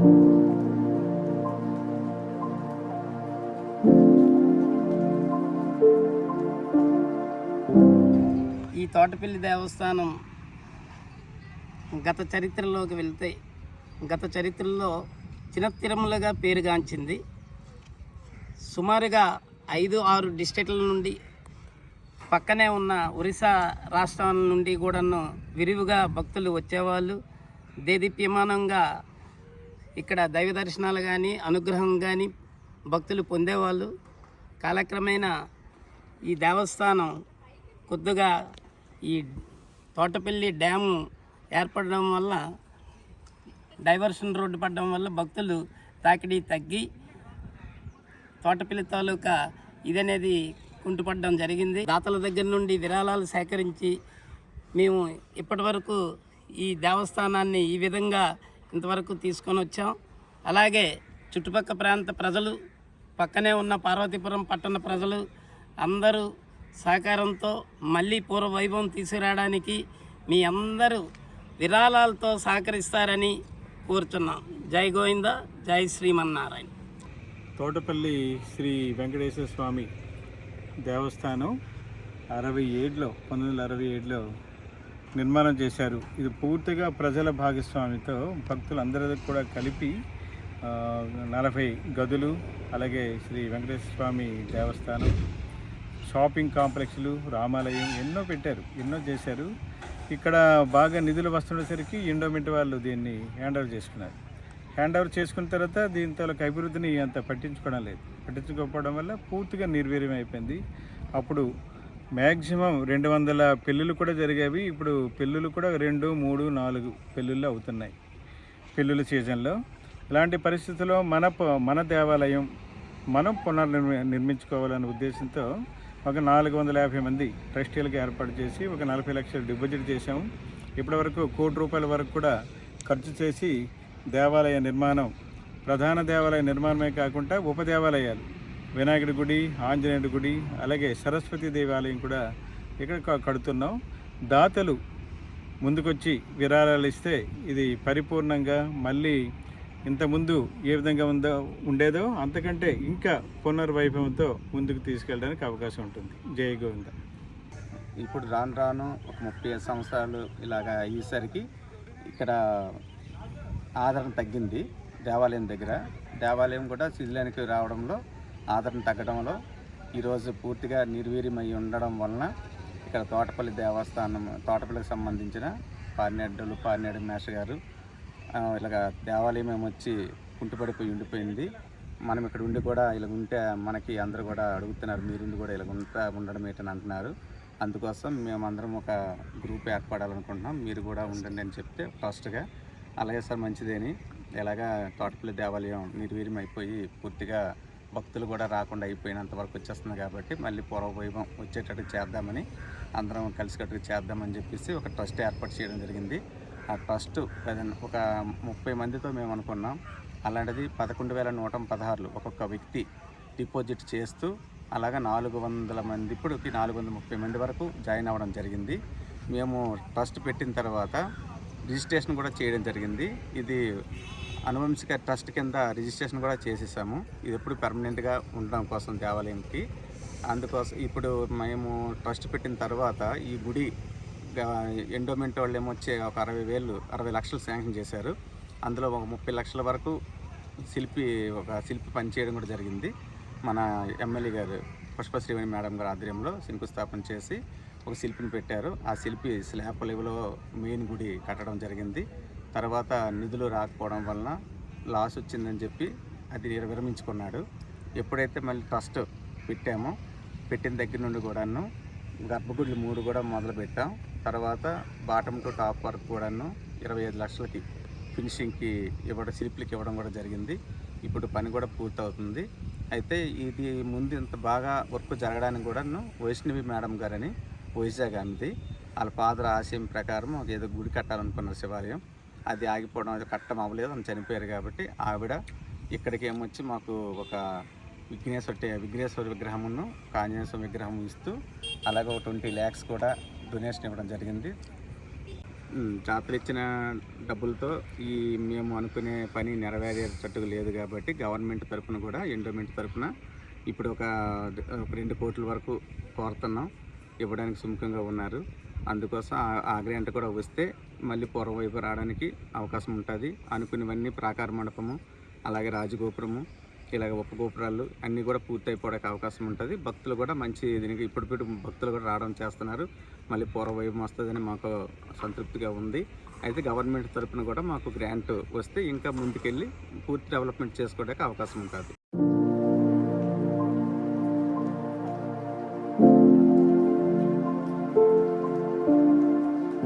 ఈ తోటపల్లి దేవస్థానం గత చరిత్రలోకి వెళ్తే గత చరిత్రలో చిన్న తిరుమలగా పేరుగాంచింది. సుమారుగా ఐదు ఆరు డిస్ట్రిక్ట్ల నుండి పక్కనే ఉన్న ఒరిస్సా రాష్ట్రం నుండి కూడాను విరివిగా భక్తులు వచ్చేవాళ్ళు. దేదీప్యమానంగా ఇక్కడ దైవ దర్శనాలు కానీ అనుగ్రహం కానీ భక్తులు పొందేవాళ్ళు. కాలక్రమేణా ఈ దేవస్థానం కొద్దిగా ఈ తోటపల్లి డ్యాము ఏర్పడడం వల్ల డైవర్షన్ రోడ్డు పడడం వల్ల భక్తులు తాకిడి తగ్గి తోటపల్లి తాలూకా ఇదనేది కుంటుపడడం జరిగింది. దాతల దగ్గర నుండి విరాళాలు సేకరించి మేము ఇప్పటి వరకు ఈ దేవస్థానాన్ని ఈ విధంగా ఇంతవరకు తీసుకొని వచ్చాం. అలాగే చుట్టుపక్కల ప్రాంత ప్రజలు పక్కనే ఉన్న పార్వతీపురం పట్టణ ప్రజలు అందరూ సహకారంతో మళ్ళీ పూర్వ వైభవం తీసుకురావడానికి మీ అందరూ విరాళాలతో సహకరిస్తారని కోరుచున్నాం. జై గోవింద జై శ్రీమన్నారాయణ. తోటపల్లి శ్రీ వెంకటేశ్వర స్వామి దేవస్థానం అరవై ఏడులో పంతొమ్మిది వందల అరవై ఏడులో నిర్మాణం చేశారు. ఇది పూర్తిగా ప్రజల భాగస్వామితో భక్తులందరూ కూడా కలిపి నలభై గదులు అలాగే శ్రీ వెంకటేశ్వర స్వామి దేవస్థానం షాపింగ్ కాంప్లెక్స్లు రామాలయం ఎన్నో పెట్టారు ఎన్నో చేశారు. ఇక్కడ బాగా నిధులు వస్తుండేసరికి ఎండోమెంట్ వాళ్ళు దీన్ని హ్యాండ్ ఓవర్ చేసుకున్నారు. హ్యాండ్ ఓవర్ చేసుకున్న తర్వాత దీని తాలూకు అభివృద్ధిని అంత పట్టించుకోవడం లేదు. పట్టించుకోకపోవడం వల్ల పూర్తిగా నిర్వీర్యం అయిపోయింది అప్పుడు మ్యాక్సిమం రెండు వందల పెళ్ళిళ్ళు కూడా జరిగేవి. ఇప్పుడు పెళ్ళిళ్ళు కూడా రెండు మూడు నాలుగు పెళ్ళిళ్ళు అవుతున్నాయి. పెళ్ళిళ్ళ సీజన్లో. ఇలాంటి పరిస్థితుల్లో మన మన దేవాలయం మనం పునర్నిర్మి నిర్మించుకోవాలనే ఉద్దేశంతో ఒక నాలుగు వందల యాభై మంది ట్రస్టీలకు ఏర్పాటు చేసి ఒక నలభై లక్షలు డిపాజిట్ చేశాము. ఇప్పటివరకు కోటి రూపాయల వరకు కూడా ఖర్చు చేసి దేవాలయ నిర్మాణం ప్రధాన దేవాలయ నిర్మాణమే కాకుండా ఉప దేవాలయాలు వినాయకుడి గుడి ఆంజనేయుడి గుడి అలాగే సరస్వతి దేవాలయం కూడా ఇక్కడ కడుతున్నాం. దాతలు ముందుకొచ్చి విరాళాలు ఇస్తే ఇది పరిపూర్ణంగా మళ్ళీ ఇంతకుముందు ఏ విధంగా ఉందో ఉండేదో అంతకంటే ఇంకా పునర్వైభవంతో ముందుకు తీసుకెళ్ళడానికి అవకాశం ఉంటుంది. జయ గోవింద. ఇప్పుడు రాను రాను ఒక ముప్పై ఐదు సంవత్సరాలు ఇలాగ అయ్యేసరికి ఇక్కడ ఆదరణ తగ్గింది దేవాలయం దగ్గర. దేవాలయం కూడా శిథిలానికి రావడంలో ఆదరణ తగ్గడంలో ఈరోజు పూర్తిగా నిర్వీర్యమై ఉండడం వలన ఇక్కడ తోటపల్లి దేవస్థానం తోటపల్లికి సంబంధించిన పారినేడ్డలు పారినేడు మేష గారు ఇలాగ దేవాలయం ఏమొచ్చి కుంటుపడిపోయి ఉండిపోయింది. మనం ఇక్కడ ఉండి కూడా ఇలా ఉంటే మనకి అందరూ కూడా అడుగుతున్నారు మీరుండి కూడా ఇలా ఉంటా ఉండడం ఏంటని అంటున్నారు. అందుకోసం మేమందరం ఒక గ్రూప్ ఏర్పడాలనుకుంటున్నాం. మీరు కూడా ఉండండి అని చెప్తే ఫస్ట్గా అలాగే సార్ మంచిదేని. ఎలాగా తోటపల్లి దేవాలయం నిర్వీర్యం అయిపోయి పూర్తిగా భక్తులు కూడా రాకుండా అయిపోయినంత వరకు వచ్చేస్తుంది కాబట్టి మళ్ళీ పూర్వవైభవం వచ్చేటట్టు చేద్దామని అందరం కలిసికట్టుగా చేద్దామని చెప్పేసి ఒక ట్రస్ట్ ఏర్పాటు చేయడం జరిగింది. ఆ ట్రస్ట్ ఒక ముప్పై మందితో మేము అనుకున్నాం. అలాంటిది పదకొండు వేల నూట పదహారులు ఒక్కొక్క వ్యక్తి డిపాజిట్ చేస్తూ అలాగా నాలుగు వందల మంది ఇప్పటికి నాలుగు వందల ముప్పై మంది వరకు జాయిన్ అవ్వడం జరిగింది. మేము ట్రస్ట్ పెట్టిన తర్వాత రిజిస్ట్రేషన్ కూడా చేయడం జరిగింది. ఇది అనువంశిక ట్రస్ట్ కింద రిజిస్ట్రేషన్ కూడా చేసేసాము. ఇది ఎప్పుడు పర్మనెంట్గా ఉండడం కోసం దేవాలయంకి. అందుకోసం ఇప్పుడు మేము ట్రస్ట్ పెట్టిన తర్వాత ఈ గుడి ఎండోమెంట్ వాళ్ళు ఏమొచ్చే ఒక అరవై వేలు అరవై లక్షలు శాంక్షన్ చేశారు. అందులో ఒక ముప్పై లక్షల వరకు శిల్పి ఒక శిల్పి పనిచేయడం కూడా జరిగింది. మన ఎమ్మెల్యే గారు పుష్పశ్రీవణి మేడం గారి ఆధ్వర్యంలో శంకుస్థాపన చేసి ఒక శిల్పిని పెట్టారు. ఆ శిల్పి స్లాబ్ లెవెల్లో మెయిన్ గుడి కట్టడం జరిగింది. తర్వాత నిధులు రాకపోవడం వలన లాస్ వచ్చిందని చెప్పి అది విరమించుకున్నాడు ఎప్పుడైతే మళ్ళీ ట్రస్ట్ పెట్టామో పెట్టిన దగ్గర నుండి కూడాను గర్భగుడ్లు మూడు కూడా మొదలు పెట్టాం. తర్వాత బాటమ్ టు టాప్ వరకు కూడాను ఇరవై ఐదు లక్షలకి ఫినిషింగ్కి ఇవ్వడం శిల్పులకి ఇవ్వడం కూడా జరిగింది. ఇప్పుడు పని కూడా పూర్తవుతుంది. అయితే ఇది ముందు ఇంత బాగా వర్క్ జరగడానికి కూడాను వైష్ణవి మేడం గారని వైజాగ్ అంది వాళ్ళ ఫాదర్ ఆశయం ప్రకారం ఏదో గుడి కట్టాలనుకున్నారు శివాలయం. అది ఆగిపోవడం అది కట్టం అవ్వలేదు అని చనిపోయారు కాబట్టి ఆవిడ ఇక్కడికి ఏమొచ్చి మాకు ఒక విఘ్నేశ్వర విఘ్నేశ్వర విగ్రహమును కాంజనేశ్వర విగ్రహం ఇస్తూ అలాగే ఒక ట్వంటీ ల్యాక్స్ కూడా డొనేషన్ ఇవ్వడం జరిగింది. జాతర ఇచ్చిన డబ్బులతో ఈ మేము అనుకునే పని నెరవేరేటట్టు లేదు కాబట్టి గవర్నమెంట్ తరపున కూడా ఎండోమెంట్ తరఫున ఇప్పుడు ఒక ఒక రెండు కోట్ల వరకు కోరుతున్నాం. ఇవ్వడానికి సుముఖంగా ఉన్నారు. అందుకోసం ఆ- గ్రాంట్ కూడా వస్తే మళ్ళీ పూర్వవైపు రావడానికి అవకాశం ఉంటుంది. అనుకునేవన్నీ ప్రాకార మండపము అలాగే రాజగోపురము ఇలాగ ఉపగోపురాలు గోపురాలు అన్నీ కూడా పూర్తి అయిపోవడానికి అవకాశం ఉంటుంది. భక్తులు కూడా మంచి దీనికి ఇప్పుడు ఇప్పుడు భక్తులు కూడా రావడం చేస్తున్నారు. మళ్ళీ పూర్వవైపు వస్తుందని మాకు సంతృప్తిగా ఉంది. అయితే గవర్నమెంట్ తరపున కూడా మాకు గ్రాంట్ వస్తే ఇంకా ముందుకెళ్ళి పూర్తి డెవలప్మెంట్ చేసుకోవడానికి అవకాశం ఉంటుంది.